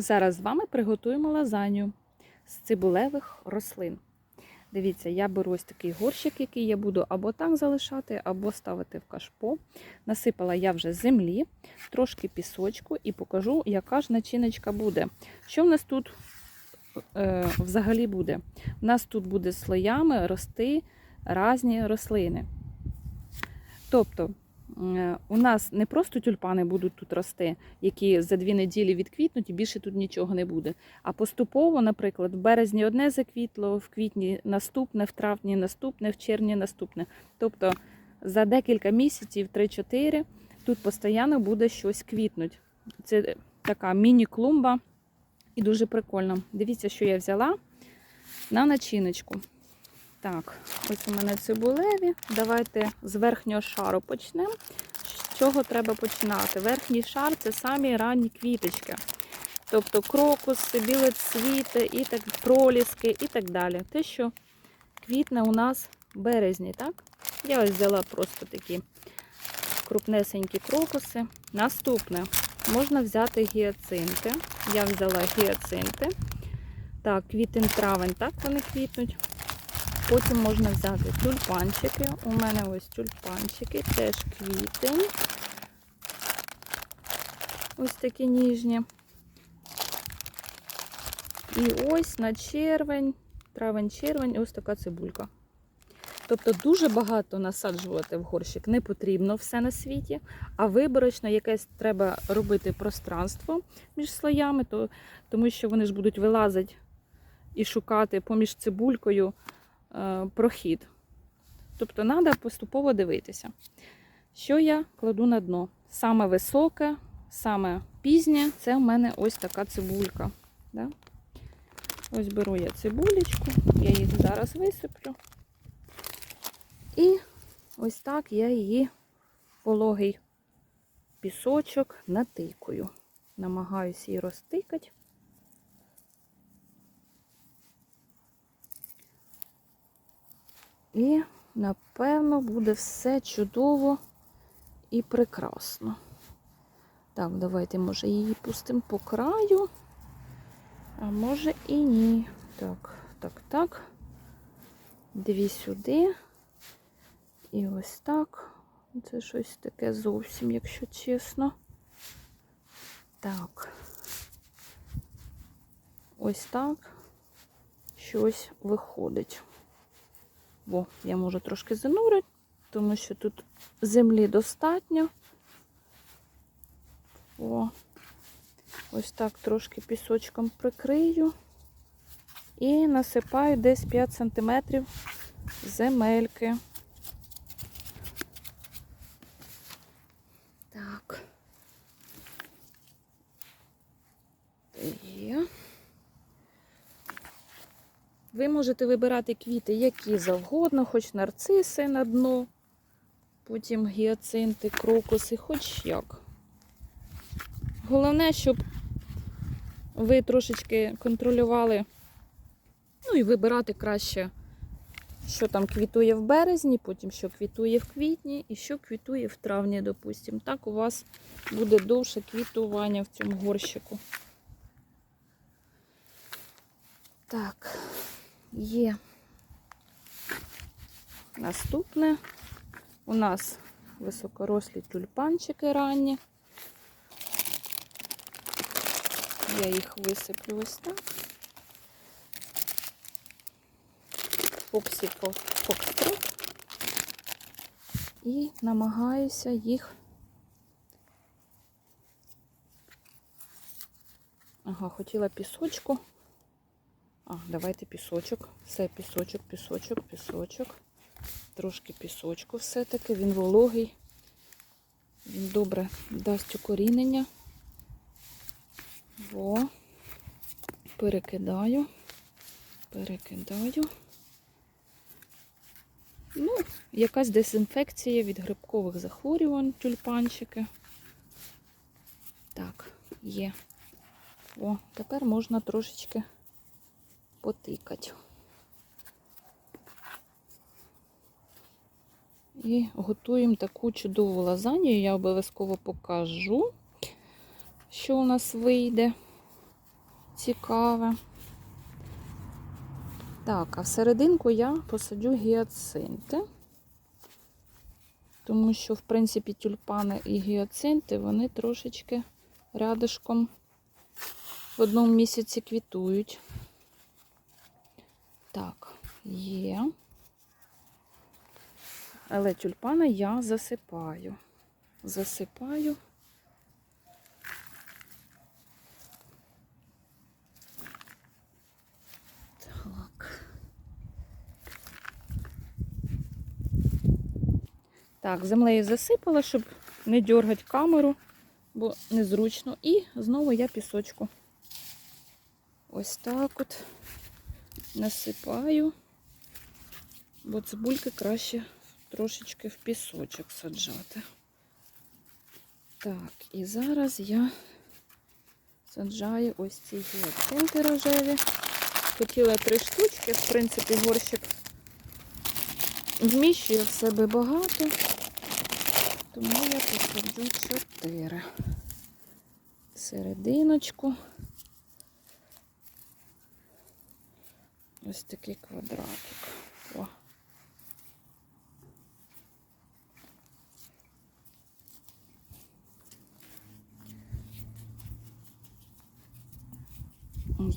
Зараз з вами приготуємо лазанью з цибулевих рослин. Дивіться, я беру ось такий горщик, який я буду або так залишати, або ставити в кашпо. Насипала я вже землі, трошки пісочку і покажу, яка ж начиночка буде. Що в нас тут е, взагалі буде? У нас тут буде слоями рости різні рослини. Тобто, у нас не просто тюльпани будуть тут рости, які за дві неділі відквітнуть і більше тут нічого не буде. А поступово, наприклад, в березні одне заквітло, в квітні наступне, в травні наступне, в червні наступне. Тобто за декілька місяців, 3-4, тут постійно буде щось квітнуть. Це така міні-клумба і дуже прикольно. Дивіться, що я взяла на начиночку. Так, ось у мене цибулеві. Давайте з верхнього шару почнемо. З чого треба починати? Верхній шар це самі ранні квіточки. Тобто крокуси, біле цвіти, і так, проліски і так далі. Те, що квітне у нас в березні, так? Я ось взяла просто такі крупнесенькі крокуси. Наступне можна взяти гіацинти. Я взяла гіацинти. Так, квітень травень, так вони квітнуть. Потім можна взяти тюльпанчики. У мене ось тюльпанчики, теж квітень. Ось такі ніжні. І ось на червень, травень-червень, ось така цибулька. Тобто дуже багато насаджувати в горщик не потрібно все на світі, а виборочно якесь треба робити пространство між слоями, то, тому що вони ж будуть вилазити і шукати поміж цибулькою прохід. Тобто треба поступово дивитися. Що я кладу на дно? Саме високе, саме пізнє це в мене ось така цибулька. Да? Ось беру я цибулечку, я їх зараз висиплю. І ось так я її пологий пісочок натикую. Намагаюся її розтикати. І, напевно, буде все чудово і прекрасно. Так, давайте, може, її пустимо по краю, а може і ні. Так, так, так. Дві сюди. І ось так. Це щось таке зовсім, якщо чесно. Так. Ось так щось виходить. Бо я можу трошки занурити, тому що тут землі достатньо. О, ось так трошки пісочком прикрию. І насипаю десь 5 см земельки. Так. Є. Ви можете вибирати квіти, які завгодно, хоч нарциси на дно, потім гіацинти, крокуси, хоч як. Головне, щоб ви трошечки контролювали, ну і вибирати краще, що там квітує в березні, потім що квітує в квітні і що квітує в травні, допустимо. Так у вас буде довше квітування в цьому горщику. Так, є. Наступне у нас високорослі тюльпанчики ранні. Я їх висиплю ось так. Фоксі фокстрот. І намагаюся їх. Ага, хотіла пісочку. А, давайте пісочок. Все, пісочок, пісочок, пісочок. Трошки пісочку все-таки. Він вологий. Він добре дасть укорінення. Во. Перекидаю. Перекидаю. Ну, якась дезінфекція від грибкових захворювань, тюльпанчики. Так, є. О, тепер можна трошечки потикати. І готуємо таку чудову лазанью. Я обов'язково покажу, що у нас вийде. цікаве. Так, а всерединку я посаджу гіацинти. Тому що, в принципі, тюльпани і гіацинти, вони трошечки рядишком в одному місяці квітують. Так, є. Але тюльпани я засипаю. Засипаю. Так. Так, землею засипала, щоб не дергати камеру, бо незручно. І знову я пісочку. Ось так от насипаю, бо цибульки краще трошечки в пісочок саджати. Так, і зараз я саджаю ось ці гіацинти рожеві. Хотіла три штучки, в принципі, горщик вміщує в себе багато, тому я посаджу чотири. Серединочку. Ось такий квадратик. О.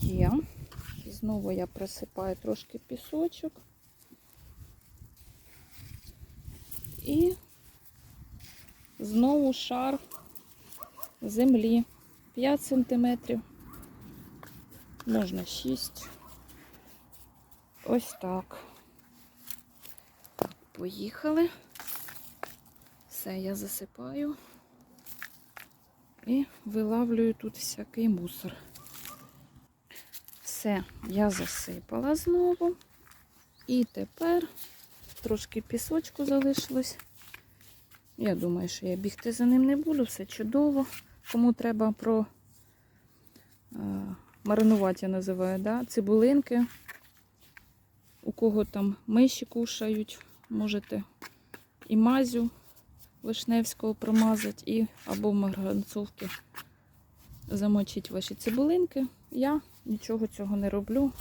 Є. І знову я присипаю трошки пісочок. І знову шар землі 5 сантиметрів, можна 6. Ось так. Поїхали. Все, я засипаю і вилавлюю тут всякий мусор. Все, я засипала знову. І тепер трошки пісочку залишилось. Я думаю, що я бігти за ним не буду, все чудово. Кому треба про е, маринувати, я називаю, да? цибулинки. У кого там миші кушають, можете і мазю вишневського промазати, і або марганцовки замочити ваші цибулинки. Я нічого цього не роблю,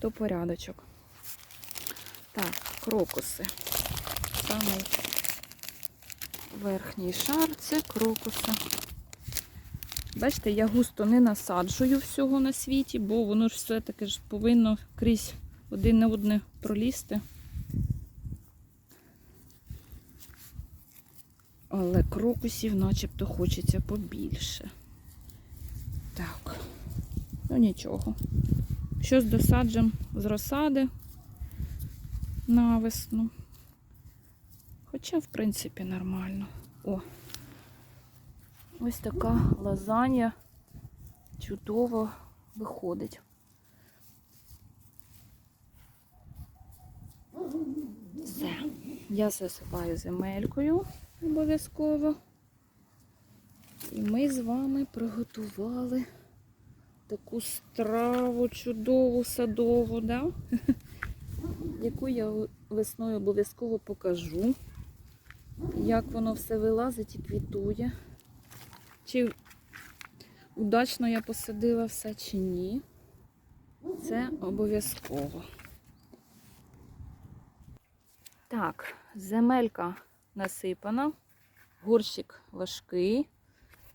то порядочок. Так, крокуси. Самий верхній шар це крокуси. Бачите, я густо не насаджую всього на світі, бо воно ж все-таки повинно крізь один на одне пролізти. Але крокусів начебто хочеться побільше. Так, ну нічого. Щось досаджем з розсади на весну. Хоча, в принципі, нормально. О, ось така лазанья чудово виходить. Все, я засипаю земелькою обов'язково. І ми з вами приготували таку страву чудову садову, да? яку я весною обов'язково покажу, як воно все вилазить і квітує. Чи удачно я посадила все, чи ні. Це обов'язково. Так, земелька насипана, горщик важкий.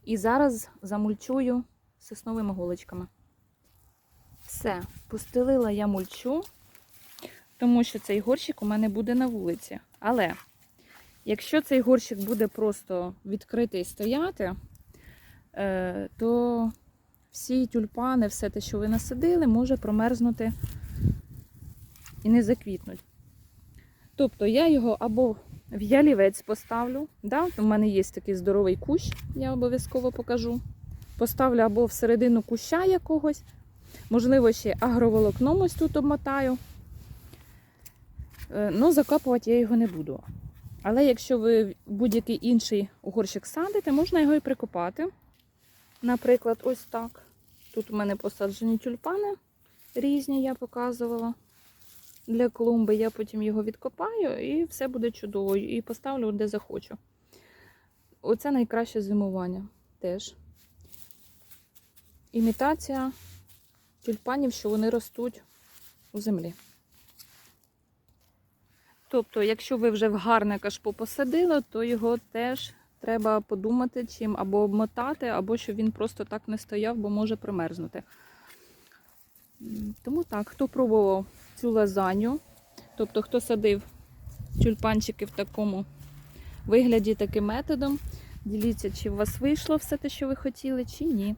І зараз замульчую сосновими голочками. Все, постелила я мульчу, тому що цей горщик у мене буде на вулиці. Але якщо цей горщик буде просто відкритий стояти, е, то всі тюльпани, все те, що ви насадили, може промерзнути і не заквітнуть. Тобто я його або в ялівець поставлю. Да? У мене є такий здоровий кущ, я обов'язково покажу. Поставлю або всередину куща якогось. Можливо, ще агроволокном ось тут обмотаю. Е, Ну, закапувати я його не буду. Але якщо ви будь-який інший горщик садите, можна його і прикопати. Наприклад, ось так. Тут у мене посаджені тюльпани різні, я показувала для клумби. Я потім його відкопаю і все буде чудово. І поставлю де захочу. Оце найкраще зимування теж. Імітація тюльпанів, що вони ростуть у землі. Тобто, якщо ви вже в гарне кашпо посадили, то його теж треба подумати, чим або обмотати, або щоб він просто так не стояв, бо може примерзнути. Тому так, хто пробував цю лазанью, тобто хто садив тюльпанчики в такому вигляді, таким методом, діліться, чи у вас вийшло все те, що ви хотіли, чи ні.